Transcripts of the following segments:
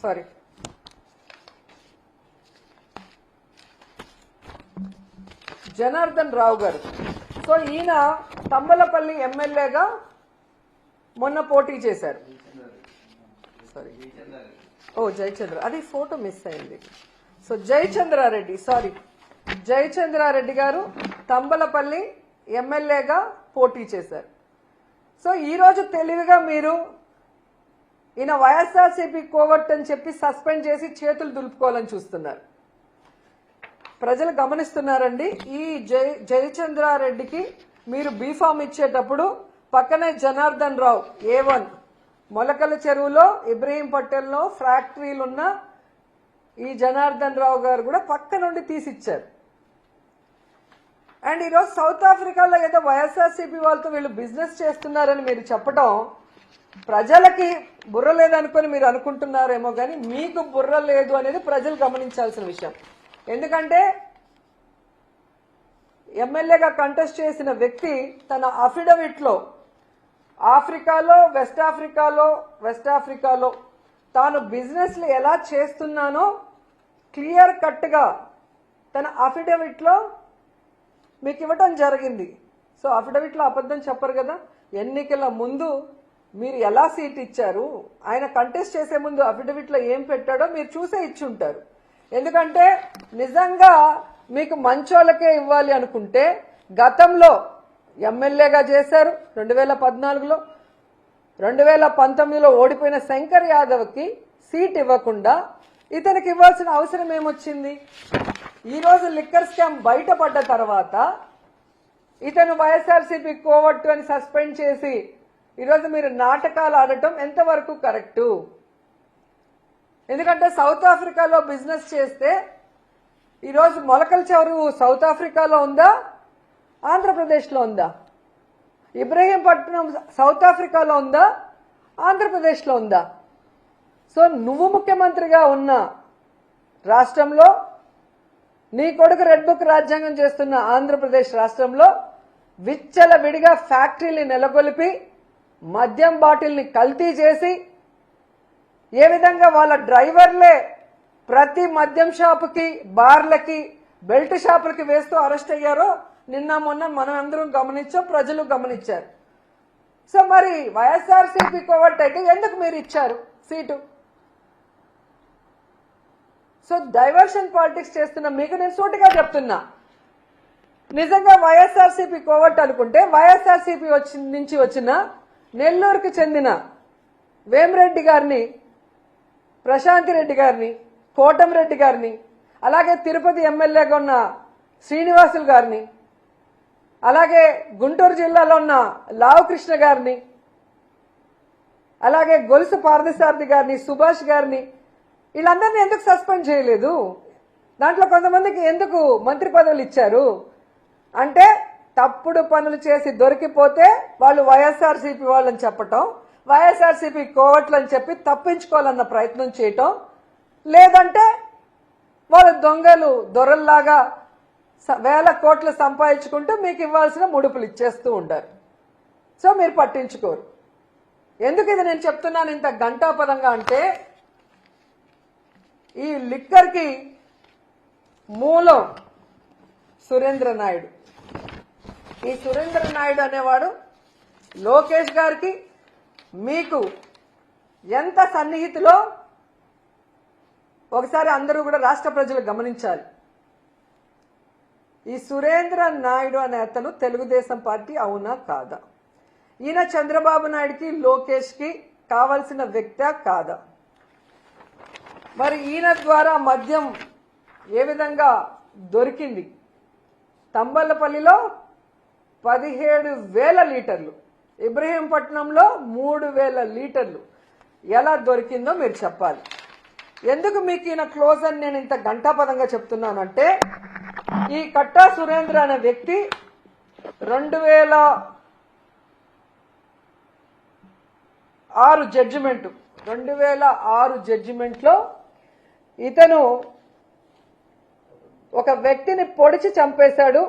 Sorry Janardhan Rao గారు. So ఈయన తమ్మలపల్లి ఎమ్మెల్యేగా మొన్న పోటీ చేశారు. సారీ ఓ జయచంద్ర. అది ఫోటో మిస్ అయింది. సో జయచంద్రారెడ్డి సారీ జయచంద్రారెడ్డి గారు తంబలపల్లి ఎమ్మెల్యేగా పోటీ చేశారు. సో ఈరోజు తెలివిగా మీరు ఈయన వైఎస్ఆర్సీపీ కోవట్ అని చెప్పి సస్పెండ్ చేసి చేతులు దులుపుకోవాలని చూస్తున్నారు. ప్రజలు గమనిస్తున్నారండి ఈ జయ జయచంద్రారెడ్డికి మీరు బీఫామ్ ఇచ్చేటప్పుడు పక్కనే జనార్దన్ రావు ఏ వన్ మొలకల చెరువులో ఇబ్రహీం పటేల్లో ఫ్యాక్టరీలు ఉన్న ఈ జనార్దన్ రావు గారు కూడా పక్క నుండి తీసిచ్చారు. అండ్ ఈరోజు సౌత్ ఆఫ్రికాలో ఏదో వైఎస్ఆర్సీపీ వాళ్ళతో వీళ్ళు బిజినెస్ చేస్తున్నారని మీరు చెప్పడం ప్రజలకి బుర్ర లేదనుకొని మీరు అనుకుంటున్నారేమో కానీ మీకు బుర్ర లేదు అనేది ప్రజలు గమనించాల్సిన విషయం. ఎందుకంటే ఎమ్మెల్యేగా కంటెస్ట్ చేసిన వ్యక్తి తన అఫిడవిట్లో ఆఫ్రికాలో వెస్ట్ ఆఫ్రికాలో వెస్ట్ ఆఫ్రికాలో తాను బిజినెస్లు ఎలా చేస్తున్నానో క్లియర్ కట్గా తన అఫిడవిట్లో మీకు ఇవ్వటం జరిగింది. సో అఫిడవిట్లో అబద్ధం చెప్పరు కదా? ఎన్నికల ముందు మీరు ఎలా సీట్ ఇచ్చారు? ఆయన కంటెస్ట్ చేసే ముందు అఫిడవిట్లో ఏం పెట్టాడో మీరు చూసే ఇచ్చి ఉంటారు ఎందుకంటే నిజంగా మీకు మంచోళ్ళకే ఇవ్వాలి అనుకుంటే గతంలో ఎమ్మెల్యేగా చేశారు రెండు వేల పద్నాలుగులో. రెండు వేల పంతొమ్మిదిలో ఓడిపోయిన శంకర్ యాదవ్కి సీట్ ఇవ్వకుండా ఇతనికి ఇవ్వాల్సిన అవసరం ఏమొచ్చింది? ఈరోజు లిక్కర్ స్కామ్ బయటపడ్డ తర్వాత ఇతను వైఎస్ఆర్సీపీ కోవట్టు అని సస్పెండ్ చేసి ఈరోజు మీరు నాటకాలు ఆడటం ఎంతవరకు కరెక్టు? ఎందుకంటే సౌత్ ఆఫ్రికాలో బిజినెస్ చేస్తే ఈరోజు మొలకల చెరువు సౌత్ ఆఫ్రికాలో ఉందా? ఆంధ్రప్రదేశ్లో ఉందా? ఇబ్రహీంపట్నం సౌత్ ఆఫ్రికాలో ఉందా? ఆంధ్రప్రదేశ్లో ఉందా? సో నువ్వు ముఖ్యమంత్రిగా ఉన్న రాష్ట్రంలో నీ కొడుకు రెడ్ బుక్ రాజ్యాంగం చేస్తున్న ఆంధ్రప్రదేశ్ రాష్ట్రంలో విచ్చల విడిగా ఫ్యాక్టరీని నెలకొల్పి మద్యం బాటిల్ని కల్తీ చేసి ఏ విధంగా వాళ్ళ డ్రైవర్లే ప్రతి మద్యం షాపుకి బార్లకి బెల్ట్ షాపులకి వేస్తూ అరెస్ట్ అయ్యారో నిన్న మొన్న మనం అందరం గమనించాం ప్రజలు గమనించారు. సో మరి వైఎస్ఆర్సీపీ కోవట్ అయితే ఎందుకు మీరు ఇచ్చారు సీటు? సో డైవర్షన్ పాలిటిక్స్ చేస్తున్న మీకు నేను సూటిగా చెప్తున్నా. నిజంగా వైఎస్ఆర్సీపీ కోవట్ అనుకుంటే వైఎస్ఆర్సీపీ వచ్చి నుంచి వచ్చిన నెల్లూరుకు చెందిన వేమిరెడ్డి గారిని ప్రశాంతి రెడ్డి గారిని కోటంరెడ్డి గారిని అలాగే తిరుపతి ఎమ్మెల్యేగా ఉన్న శ్రీనివాసులు గారిని అలాగే గుంటూరు జిల్లాలో ఉన్న లావు కృష్ణ గారిని అలాగే గొలుసు పార్థసారథి గారిని సుభాష్ గారిని వీళ్ళందరినీ ఎందుకు సస్పెండ్ చేయలేదు? దాంట్లో కొంతమందికి ఎందుకు మంత్రి పదవులు ఇచ్చారు? అంటే తప్పుడు పనులు చేసి దొరికిపోతే వాళ్ళు వైఎస్ఆర్సీపీ వాళ్ళని చెప్పటం వైఎస్ఆర్సీపీ కోవట్లు అని చెప్పి తప్పించుకోవాలన్న ప్రయత్నం చేయటం లేదంటే వాళ్ళు దొంగలు దొరల్లాగా స- వేల కోట్లు సంపాదించుకుంటూ మీకు ఇవ్వాల్సిన ముడుపులు ఇచ్చేస్తూ ఉంటారు. సో మీరు పట్టించుకోరు. ఎందుకు ఇది నేను చెప్తున్నాను ఇంత గంటాపదంగా అంటే ఈ లిక్కర్కి మూలం సురేంద్ర నాయుడు. ఈ సురేంద్ర నాయుడు అనేవాడు లోకేష్ గారికి మీకు ఎంత సన్నిహితులో ఒకసారి అందరూ కూడా రాష్ట్ర ప్రజలు గమనించాలి. ఈ సురేంద్ర నాయుడు అనే అతను తెలుగుదేశం పార్టీ అవునా కాదా? ఈయన చంద్రబాబు నాయుడుకి లోకేష్కి కావలసిన వ్యక్త కాదా? మరి ఈయన ద్వారా మద్యం ఏ విధంగా దొరికింది? తంబలపల్లిలో పదిహేడు వేల లీటర్లు. ఇబ్రహీంపట్నంలో మూడు వేల లీటర్లు. ఎలా దొరికిందో మీరు చెప్పాలి. ఎందుకు మీకు ఈయన క్లోజ్ అని నేను ఇంత గంటాపదంగా చెప్తున్నానంటే ఈ కట్టా సురేంద్ర అనే వ్యక్తి రెండు వేల ఆరు జడ్జిమెంట్ రెండు వేల ఆరు జడ్జిమెంట్లో ఇతను ఒక వ్యక్తిని పొడిచి చంపేశాడు.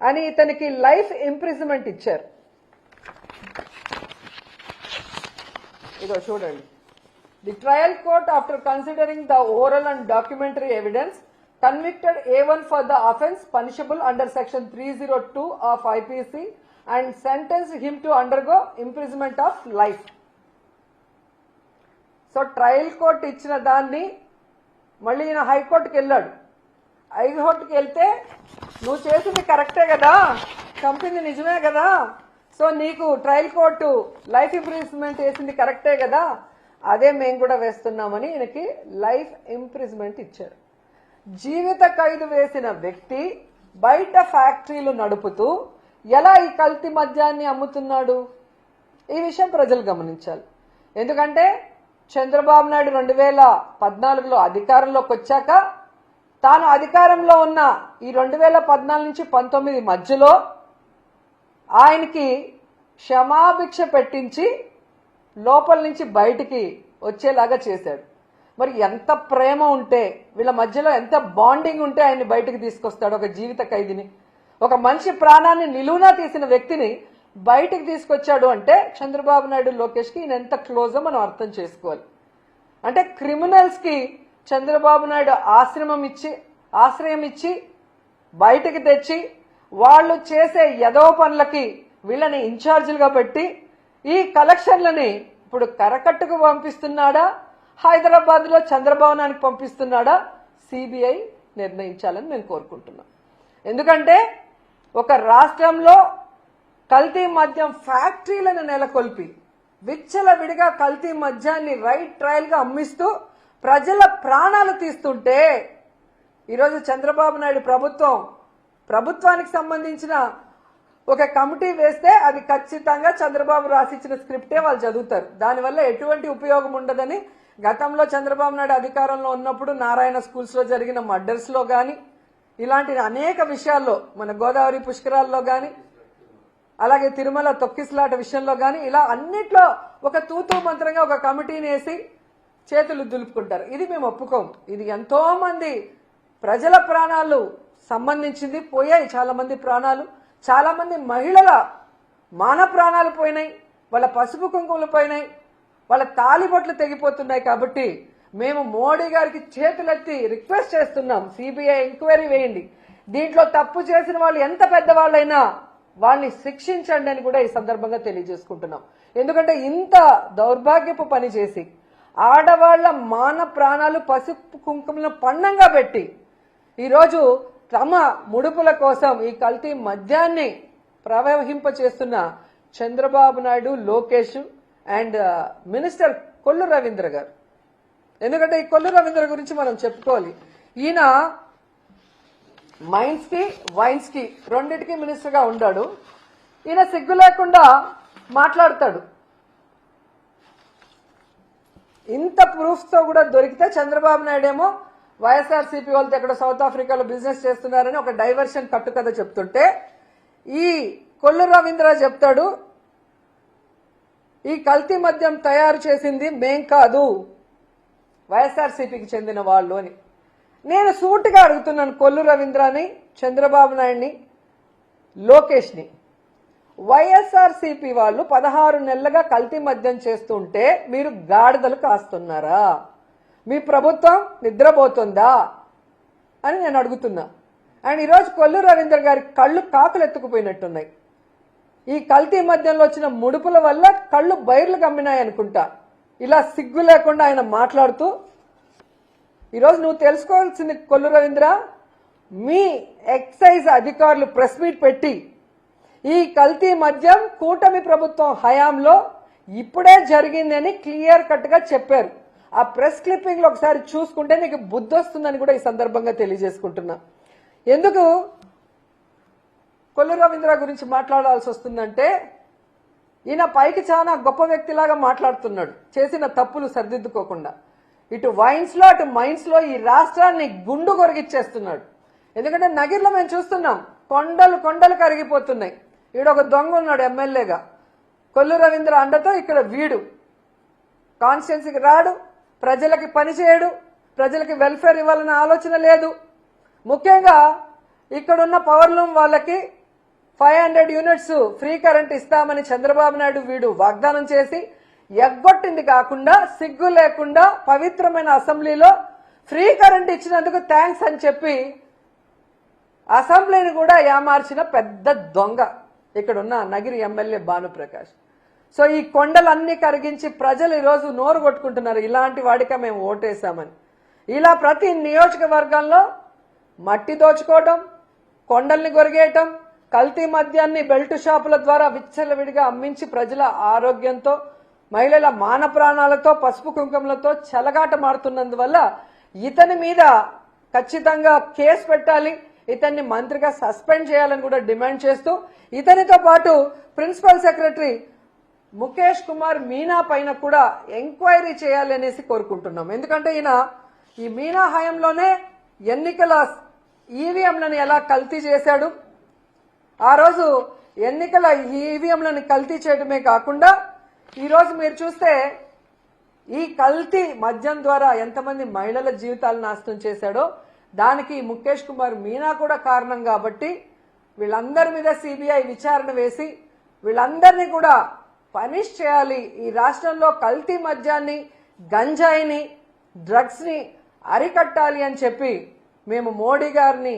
అని ఇతనికి లైఫ్ ఇంప్రిజన్మెంట్ ఇచ్చారు. ఇదో చూడండి. The trial court after considering the oral and documentary evidence convicted A one for the offence punishable under section three zero two of IPC and sentence him to undergo imprisonment of life so trial court ఇచ్చిన దాన్ని మళ్ళీ ఈయన హైకోర్టుకి వెళ్ళాడు. హైకోర్టుకి వెళ్తే నువ్వు చేసింది కరెక్టే కదా కంపెనీ నిజమే కదా. సో నీకు ట్రయల్ కోర్టు లైఫ్ ఇంప్రిజ్మెంట్ వేసింది కరెక్టే కదా. అదే మేము కూడా వేస్తున్నామని ఈయనకి లైఫ్ ఇంప్రిజ్మెంట్ ఇచ్చారు. జీవిత ఖైదు వేసిన వ్యక్తి బయట ఫ్యాక్టరీలు నడుపుతూ ఎలా ఈ కల్తీ మద్యాన్ని అమ్ముతున్నాడు? ఈ విషయం ప్రజలు గమనించాలి. ఎందుకంటే చంద్రబాబు నాయుడు రెండు వేల పద్నాలుగులో అధికారంలోకి వచ్చాక తాను అధికారంలో ఉన్న ఈ రెండు వేల పద్నాలుగు నుంచి పంతొమ్మిది మధ్యలో ఆయనకి క్షమాభిక్ష పెట్టించి లోపల నుంచి బయటికి వచ్చేలాగా చేశాడు. మరి ఎంత ప్రేమ ఉంటే వీళ్ళ మధ్యలో ఎంత బాండింగ్ ఉంటే ఆయన్ని బయటికి తీసుకొస్తాడు ఒక జీవిత ఖైదీని. ఒక మనిషి ప్రాణాన్ని నిలువునా తీసిన వ్యక్తిని బయటికి తీసుకొచ్చాడు అంటే చంద్రబాబు నాయుడు లోకేష్కి ఈయన ఎంత క్లోజో మనం అర్థం చేసుకోవాలి. అంటే క్రిమినల్స్కి చంద్రబాబు నాయుడు ఆశ్రమం ఇచ్చి ఆశ్రయం ఇచ్చి బయటికి తెచ్చి వాళ్ళు చేసే యదవ పనులకి వీళ్ళని ఇన్ఛార్జీలుగా పెట్టి ఈ కలెక్షన్లని ఇప్పుడు కరకట్టుకు పంపిస్తున్నాడా? హైదరాబాద్లో చంద్రభవనానికి పంపిస్తున్నాడా? సిబిఐ నిర్ణయించాలని మేము కోరుకుంటున్నాం. ఎందుకంటే ఒక రాష్ట్రంలో కల్తీ మద్యం ఫ్యాక్టరీలను నెలకొల్పి విచ్చల విడిగా కల్తీ మద్యాన్ని రైట్ ట్రయల్గా అమ్మిస్తూ ప్రజల ప్రాణాలు తీస్తుంటే ఈరోజు చంద్రబాబు నాయుడు ప్రభుత్వం ప్రభుత్వానికి సంబంధించిన ఒక కమిటీ వేస్తే అది ఖచ్చితంగా చంద్రబాబు రాసిచ్చిన స్క్రిప్టే వాళ్ళు చదువుతారు. దానివల్ల ఎటువంటి ఉపయోగం ఉండదని గతంలో చంద్రబాబు నాయుడు అధికారంలో ఉన్నప్పుడు నారాయణ స్కూల్స్లో జరిగిన మర్డర్స్లో కానీ ఇలాంటి అనేక విషయాల్లో మన గోదావరి పుష్కరాల్లో కానీ అలాగే తిరుమల తొక్కిసలాట విషయంలో కానీ ఇలా అన్నిట్లో ఒక తూతూ మంత్రంగా ఒక కమిటీని వేసి చేతులు దులుపుకుంటారు. ఇది మేము ఒప్పుకోం. ఇది ఎంతోమంది ప్రజల ప్రాణాలు సంబంధించింది పోయాయి. చాలామంది ప్రాణాలు చాలామంది మహిళల మాన ప్రాణాలు పోయినాయి. వాళ్ళ పసుపు కుంకుమలు పోయినాయి. వాళ్ళ తాలిబొట్లు తెగిపోతున్నాయి కాబట్టి మేము మోడీ గారికి చేతులెత్తి రిక్వెస్ట్ చేస్తున్నాం. సిబిఐ ఎంక్వైరీ వేయండి. దీంట్లో తప్పు చేసిన వాళ్ళు ఎంత పెద్దవాళ్ళైనా వాళ్ళని శిక్షించండి అని కూడా ఈ సందర్భంగా తెలియజేసుకుంటున్నాం. ఎందుకంటే ఇంత దౌర్భాగ్యపు పని చేసి ఆడవాళ్ళ మాన ప్రాణాలు పసుపు కుంకుమలను పండంగా పెట్టి ఈరోజు తమ ముడుపుల కోసం ఈ కల్తీ మద్యాన్ని ప్రవహింప చేస్తున్న చంద్రబాబు నాయుడు లోకేష్ అండ్ మినిస్టర్ కొల్లు రవీంద్ర గారు. ఎందుకంటే ఈ కొల్లు రవీంద్ర గురించి మనం చెప్పుకోవాలి. ఈయన మైన్స్కి వైన్స్కి రెండింటికి మినిస్టర్గా ఉండాడు. ఉన్నాడు ఈయన సిగ్గు లేకుండా మాట్లాడతాడు. ఇంత ప్రూఫ్స్తో కూడా దొరికితే చంద్రబాబు నాయుడు ఏమో వైఎస్ఆర్సీపీ వాళ్ళతో ఎక్కడ సౌత్ ఆఫ్రికాలో బిజినెస్ చేస్తున్నారని ఒక డైవర్షన్ కట్టుకథ చెప్తుంటే ఈ కొల్లు రవీంద్ర చెప్తాడు ఈ కల్తీ మద్యం తయారు చేసింది మేం కాదు వైఎస్ఆర్సీపీకి చెందిన వాళ్ళు అని. నేను సూటిగా అడుగుతున్నాను కొల్లు రవీంద్రని చంద్రబాబు నాయుడిని లోకేష్ని. వైఎస్ఆర్సీపీ వాళ్ళు పదహారు నెలలుగా కల్తీ మద్యం చేస్తుంటే మీరు గాడిదలు కాస్తున్నారా? మీ ప్రభుత్వం నిద్రపోతుందా? అని నేను అడుగుతున్నా. అండ్ ఈరోజు కొల్లు రవీంద్ర గారి కళ్ళు కాకులు ఎత్తుకుపోయినట్టున్నాయి. ఈ కల్తీ మద్యంలో వచ్చిన ముడుపుల వల్ల కళ్ళు బైర్లు కమ్మినాయి అనుకుంటా. ఇలా సిగ్గు లేకుండా ఆయన మాట్లాడుతూ ఈరోజు నువ్వు తెలుసుకోవాల్సింది కొల్లు రవీంద్ర మీ ఎక్సైజ్ అధికారులు ప్రెస్ మీట్ పెట్టి ఈ కల్తీ మద్యం కూటమి ప్రభుత్వం హయాంలో ఇప్పుడే జరిగిందని క్లియర్ కట్గా చెప్పారు. ఆ ప్రెస్ క్లిప్పింగ్లో ఒకసారి చూసుకుంటే నీకు బుద్ధి వస్తుందని కూడా ఈ సందర్భంగా తెలియజేసుకుంటున్నా. ఎందుకు? కొల్లు రవీంద్ర గురించి మాట్లాడాల్సి వస్తుందంటే ఈయన పైకి చాలా గొప్ప వ్యక్తిలాగా మాట్లాడుతున్నాడు. చేసిన తప్పులు సరిదిద్దుకోకుండా. ఇటు వైన్స్లో అటు మైన్స్లో ఈ రాష్ట్రాన్ని గుండు కొరిగిచ్చేస్తున్నాడు. ఎందుకంటే నగిర్లో మేము చూస్తున్నాం కొండలు కొండలు కరిగిపోతున్నాయి. ఈడు ఒక దొంగ ఉన్నాడు ఎమ్మెల్యేగా. కొల్లు రవీంద్ర అండతో ఇక్కడ వీడు. కాన్స్టిట్యున్సీకి రాడు ప్రజలకి పని చేయడు ప్రజలకి వెల్ఫేర్ ఇవ్వాలన్న ఆలోచన లేదు. ముఖ్యంగా ఇక్కడున్న పవర్ లూమ్ వాళ్ళకి five hundred units free current ఇస్తామని చంద్రబాబు నాయుడు వీడు వాగ్దానం చేసి ఎగ్గొట్టింది కాకుండా సిగ్గు లేకుండా పవిత్రమైన అసెంబ్లీలో ఫ్రీ కరెంట్ ఇచ్చినందుకు థ్యాంక్స్ అని చెప్పి అసెంబ్లీని కూడా ఏమార్చిన పెద్ద దొంగ. ఇక్కడున్న నగిరి ఎమ్మెల్యే భానుప్రకాష్. సో ఈ కొండలన్నీ కరిగించి ప్రజలు ఈరోజు నోరు కొట్టుకుంటున్నారు. ఇలాంటి వాడిక మేము ఓటేశామని. ఇలా ప్రతి నియోజకవర్గంలో మట్టి దోచుకోవటం కొండల్ని గొరిగేయటం కల్తీ మద్యాన్ని బెల్ట్ షాపుల ద్వారా విచ్చలవిడిగా అమ్మించి ప్రజల ఆరోగ్యంతో మహిళల మాన ప్రాణాలతో పసుపు కుంకుమలతో చెలగాట మారుతున్నందువల్ల ఇతని మీద ఖచ్చితంగా కేసు పెట్టాలి. ఇతన్ని మంత్రిగా సస్పెండ్ చేయాలని కూడా డిమాండ్ చేస్తూ ఇతనితో పాటు ప్రిన్సిపల్ సెక్రటరీ ముఖేష్ కుమార్ మీనా పైన కూడా ఎంక్వైరీ చేయాలి అనేసి కోరుకుంటున్నాం. ఎందుకంటే ఈయన ఈ మీనా హయంలోనే ఎన్నికల ఈవీఎంలను ఎలా కల్తీ చేశాడు ఆ రోజు ఎన్నికల ఈవీఎంలను కల్తీ చేయడమే కాకుండా ఈరోజు మీరు చూస్తే ఈ కల్తీ మద్యం ద్వారా ఎంతమంది మహిళల జీవితాలు నాశనం చేశాడో దానికి ముఖేష్ కుమార్ మీనా కూడా కారణం కాబట్టి వీళ్ళందరి మీద సిబిఐ విచారణ వేసి వీళ్ళందరినీ కూడా పనిష్ చేయాలి. ఈ రాష్ట్రంలో కల్తీ మద్యాన్ని గంజాయిని డ్రగ్స్ని అరికట్టాలి అని చెప్పి మేము మోడీ గారిని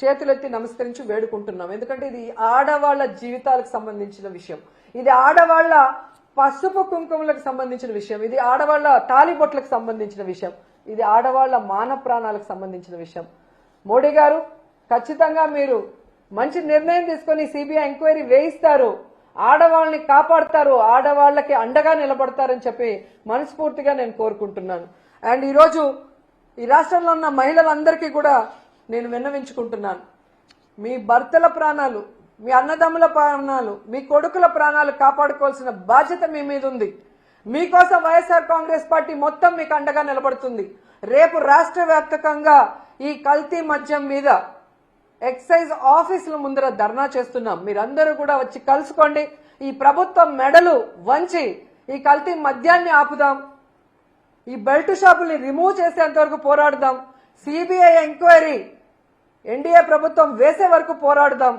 చేతులెత్తి నమస్కరించి వేడుకుంటున్నాం. ఎందుకంటే ఇది ఆడవాళ్ళ జీవితాలకు సంబంధించిన విషయం. ఇది ఆడవాళ్ళ పసుపు కుంకుమలకు సంబంధించిన విషయం. ఇది ఆడవాళ్ళ తాలిబొట్లకు సంబంధించిన విషయం. ఇది ఆడవాళ్ళ మాన ప్రాణాలకు సంబంధించిన విషయం. మోడీ గారు ఖచ్చితంగా మీరు మంచి నిర్ణయం తీసుకొని సిబిఐ ఎంక్వైరీ వేయిస్తారు. ఆడవాళ్ళని కాపాడతారు. ఆడవాళ్ళకి అండగా నిలబడతారని చెప్పి మనస్ఫూర్తిగా నేను కోరుకుంటున్నాను. అండ్ ఈరోజు ఈ రాష్ట్రంలో ఉన్న మహిళలందరికీ కూడా నేను విన్నవించుకుంటున్నాను. మీ భర్తల ప్రాణాలు మీ అన్నదమ్ముల ప్రాణాలు మీ కొడుకుల ప్రాణాలు కాపాడుకోవాల్సిన బాధ్యత మీ మీద ఉంది. మీకోసం వైఎస్ఆర్ కాంగ్రెస్ పార్టీ మొత్తం మీకు అండగా నిలబడుతుంది. రేపు రాష్ట్ర ఈ కల్తీ మద్యం మీద ఎక్సైజ్ ఆఫీసుల ముందర ధర్నా చేస్తున్నాం. మీరందరూ కూడా వచ్చి కలుసుకోండి. ఈ ప్రభుత్వం మెడలు వంచి ఈ కల్తీ మద్యాన్ని ఆపుదాం. ఈ బెల్ట్ షాపుల్ని రిమూవ్ చేసేంత వరకు పోరాడుదాం. సిబిఐ ఎంక్వైరీ ఎన్డీఏ ప్రభుత్వం వేసే వరకు పోరాడుదాం.